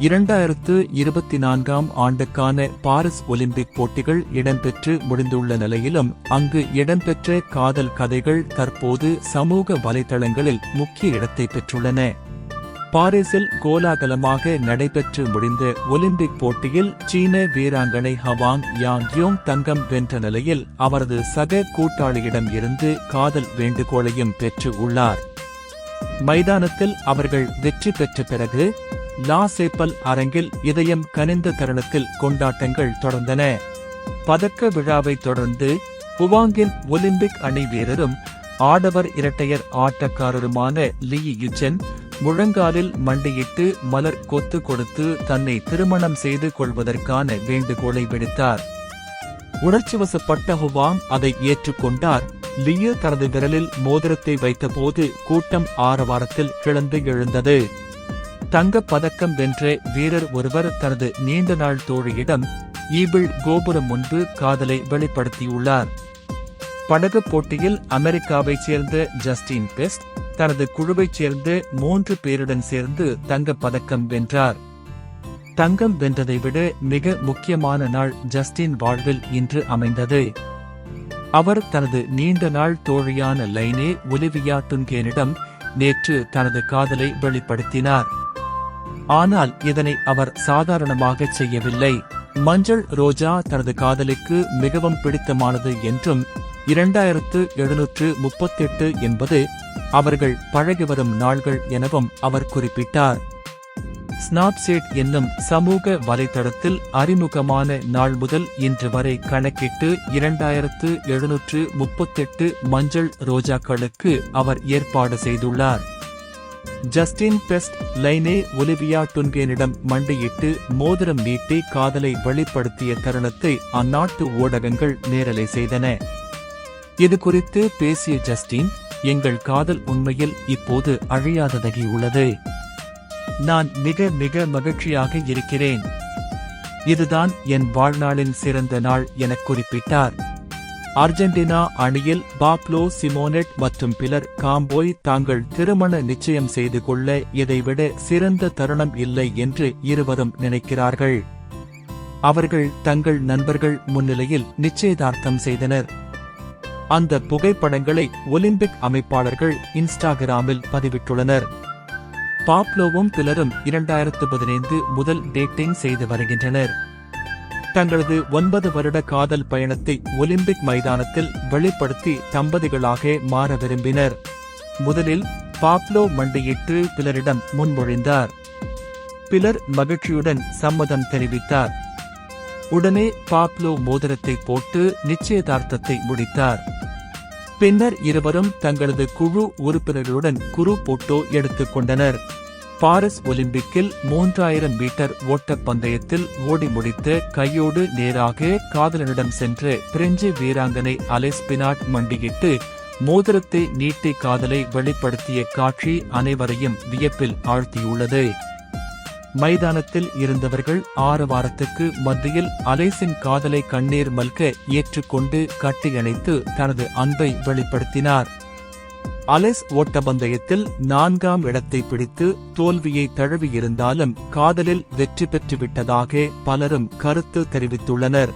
இரண்டாயிரத்து இருபத்தி நான்காம் ஆண்டுக்கான பாரிஸ் ஒலிம்பிக் போட்டிகள் இடம்பெற்று முடிந்துள்ள நிலையிலும் அங்கு இடம்பெற்ற காதல் கதைகள் தற்போது சமூக வலைதளங்களில் முக்கிய இடத்தை பெற்றுள்ளன. பாரிஸில் கோலாகலமாக நடைபெற்று முடிந்த ஒலிம்பிக் போட்டியில் சீன வீராங்கனை ஹவாங் யாங் யோங் தங்கம் வென்ற நிலையில் அவரது சக கூட்டாளியிடம் இருந்து காதல் வேண்டுகோளையும் பெற்று உள்ளார். மைதானத்தில் அவர்கள் வெற்றி பெற்ற பிறகு லாசேப்பல் அரங்கில் இதயம் கனிந்த தருணத்தில் கொண்டாட்டங்கள் தொடர்ந்தன. பதக்க விழாவை தொடர்ந்து ஹுவாங்கின் ஒலிம்பிக் அணி வீரரும் ஆடவர் இரட்டையர் ஆட்டக்காரருமான லீ யுச்சென் முழங்காலில் மண்டியிட்டு மலர் கொத்து கொடுத்து தன்னை திருமணம் செய்து கொள்வதற்கான வேண்டுகோளை விடுத்தார். உணர்ச்சிவசப்பட்ட ஹுவாங் அதை ஏற்றுக்கொண்டார் லியு தனது விரலில் மோதிரத்தை வைத்தபோது கூட்டம் ஆரவாரத்தில் கிளந்து எழுந்தது. தங்கப் பதக்கம் வென்ற வீரர் ஒருவர் தனது நீண்ட நாள் தோழியிடம் ஈபிள் கோபுரம் முன்பு காதலை வெளிப்படுத்தியுள்ளார். படகுப் போட்டியில் அமெரிக்காவைச் சேர்ந்த ஜஸ்டின் பெஸ்ட் தனது குழுவைச் சேர்ந்த மூன்று பேருடன் சேர்ந்து தங்கப் பதக்கம் வென்றார். தங்கம் வென்றதை விட மிக முக்கியமான நாள் ஜஸ்டின் வாழ்வில் இன்று அமைந்தது. அவர் தனது நீண்ட நாள் தோழியான லைனே ஒலிவியா துன்கேனிடம் நேற்று தனது காதலை வெளிப்படுத்தினார். ஆனால் இதனை அவர் சாதாரணமாக செய்யவில்லை. மஞ்சள் ரோஜா தனது காதலிக்கு மிகவும் பிடித்தமானது என்றும் இரண்டாயிரத்து எழுநூற்று முப்பத்தெட்டு என்பது அவர்கள் பழகி வரும் நாள்கள் எனவும் அவர் குறிப்பிட்டார். ஸ்னாப்சேட் என்னும் சமூக வலைதளத்தில் அறிமுகமான நாள் முதல் இன்று வரை கணக்கிட்டு இரண்டாயிரத்து எழுநூற்று முப்பத்தெட்டு மஞ்சள் ரோஜாக்களுக்கு அவர் ஏற்பாடு செய்துள்ளார். ஜஸ்டின் பெஸ்ட் லைனே ஒலிவியா டுன்கேனிடம் மண்டியிட்டு மோதிரம் நீட்டி காதலை வெளிப்படுத்திய தருணத்தை அந்நாட்டு ஊடகங்கள் நேரலை செய்தன. இது குறித்து பேசிய ஜஸ்டின் எங்கள் காதல் உண்மையில் இப்போது அழியாததாகி உள்ளது. நான் மிக மிக மகிழ்ச்சியாக இருக்கிறேன். இதுதான் என் வாழ்நாளின் சிறந்த நாள் எனக் குறிப்பிட்டார். அர்ஜென்டினா அணியில் பாப்லோ சிமோனெட் மற்றும் பிலர் காம்போய் தாங்கள் திருமண நிச்சயம் செய்து கொள்ள இதைவிட சிறந்த தருணம் இல்லை என்று இருவரும் நினைக்கிறார்கள். அவர்கள் தங்கள் நண்பர்கள் முன்னிலையில் நிச்சயதார்த்தம் செய்தனர். அந்த புகைப்படங்களை ஒலிம்பிக் அமைப்பாளர்கள் இன்ஸ்டாகிராமில் பதிவிட்டுள்ளனர். பாப்லோவும் பிலரும் இரண்டாயிரத்து பதினைந்து முதல் டேட்டிங் செய்து வருகின்றனர். தங்களது ஒன்பது வருட காதல் பயணத்தை ஒலிம்பிக் மைதானத்தில் வெளிப்படுத்தி தம்பதிகளாக மாற விரும்பினர். முதலில் பாப்லோ மண்டியிட்டு பிலரிடம் முன்மொழிந்தார். பிலர் மகிழ்ச்சியுடன் சம்மதம் தெரிவித்தார். உடனே பாப்லோ மோதிரத்தை போட்டு நிச்சயதார்த்தத்தை முடித்தார். பின்னர் இருவரும் தங்களது குழு உறுப்பினர்களுடன் குரு போட்டோ எடுத்துக் கொண்டனர். பாரிஸ் ஒலிம்பிக்கில் மூன்றாயிரம் மீட்டர் ஓட்டப் பந்தயத்தில் ஓடி முடித்து கையோடு நேராக காதலனிடம் சென்ற பிரெஞ்சு வீராங்கனை அலெஸ் பினாட் மண்டியிட்டு மோதிரத்தை நீட்டி காதலை வெளிப்படுத்திய காட்சி அனைவரையும் வியப்பில் ஆழ்த்தியுள்ளது. மைதானத்தில் இருந்தவர்கள் ஆறு வாரத்துக்கு மத்தியில் அலேசின் காதலை கண்ணீர் மல்க ஏற்றுக்கொண்டு கட்டியணைத்து தனது அன்பை வெளிப்படுத்தினார். அலெஸ் ஓட்டபந்தயத்தில் நான்காம் இடத்தை பிடித்து தோல்வியை தழுவியிருந்தாலும் காதலில் வெற்றி பெற்றுவிட்டதாக பலரும் கருத்து தெரிவித்துள்ளனர்.